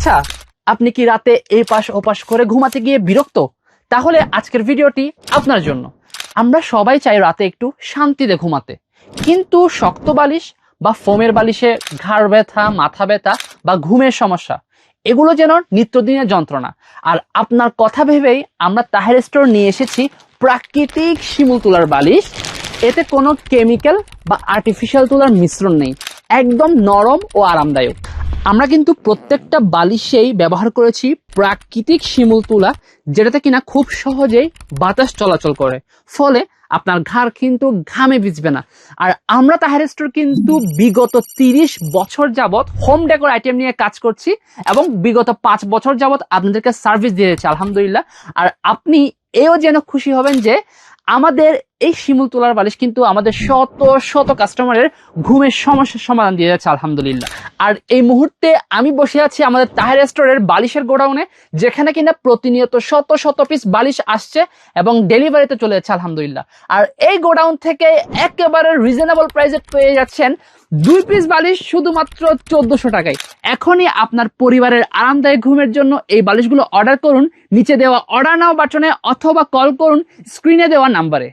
আচ্ছা আপনি কি রাতে এই পাশ ওপাশ করে ঘুমাতে গিয়ে বিরক্ত? তাহলে আজকের ভিডিওটি আপনার জন্য। আমরা সবাই চাই রাতে একটু শান্তিতে ঘুমাতে। কিন্তু শক্ত বালিশ বা ফোমের বালিশে ঘাড় ব্যথা, মাথা ব্যথা বা ঘুমের সমস্যা, এগুলো যেন নিত্যদিনের যন্ত্রণা। আর আপনার কথা ভেবেই আমরা তাহের স্টোর নিয়ে এসেছি প্রাকৃতিক শিমুল তুলার বালিশ। এতে কোনো কেমিক্যাল বা আর্টিফিশিয়াল তুলার মিশ্রণ নেই। একদম নরম ও আরামদায়ক। আমরা কিন্তু প্রত্যেকটা বালিশেই ব্যবহার করেছি প্রাকৃতিক শিমুল তুলা, যেটাতে কিনা খুব সহজেই বাতাস চলাচল করে। ফলে আপনার ঘাড় কিন্তু ঘামে ভিজবে না। আর আমরা তাহের স্টোর কিন্তু বিগত তিরিশ বছর যাবত হোম ডেকোর আইটেম নিয়ে কাজ করছি এবং বিগত পাঁচ বছর যাবত আপনাদেরকে সার্ভিস দিয়েছি, আলহামদুলিল্লাহ। আর আপনি এও যেন খুশি হবেন যে আমাদের এই শিমুল তোলার বালিশ কিন্তু আমাদের শত শত কাস্টমারের ঘুমের সমস্যার সমাধান দিয়ে যাচ্ছে, আলহামদুলিল্লাহ। আর এই মুহূর্তে আমি বসে আছি আমাদের তাহের স্টোরের বালিশের গোডাউনে, যেখানে কিনা প্রতিনিয়ত শত শত পিস বালিশ আসছে এবং ডেলিভারিতে চলে যাচ্ছে, আলহামদুলিল্লাহ। আর এই গোডাউন থেকে একেবারে রিজনেবল প্রাইসে পেয়ে যাচ্ছেন দুই পিস বালিশ শুধুমাত্র চোদ্দশো টাকায়। এখনই আপনার পরিবারের আরামদায়ক ঘুমের জন্য এই বালিশগুলো অর্ডার করুন, নিচে দেওয়া অর্ডার নাও বাটনে অথবা কল করুন স্ক্রিনে দেওয়া নাম্বারে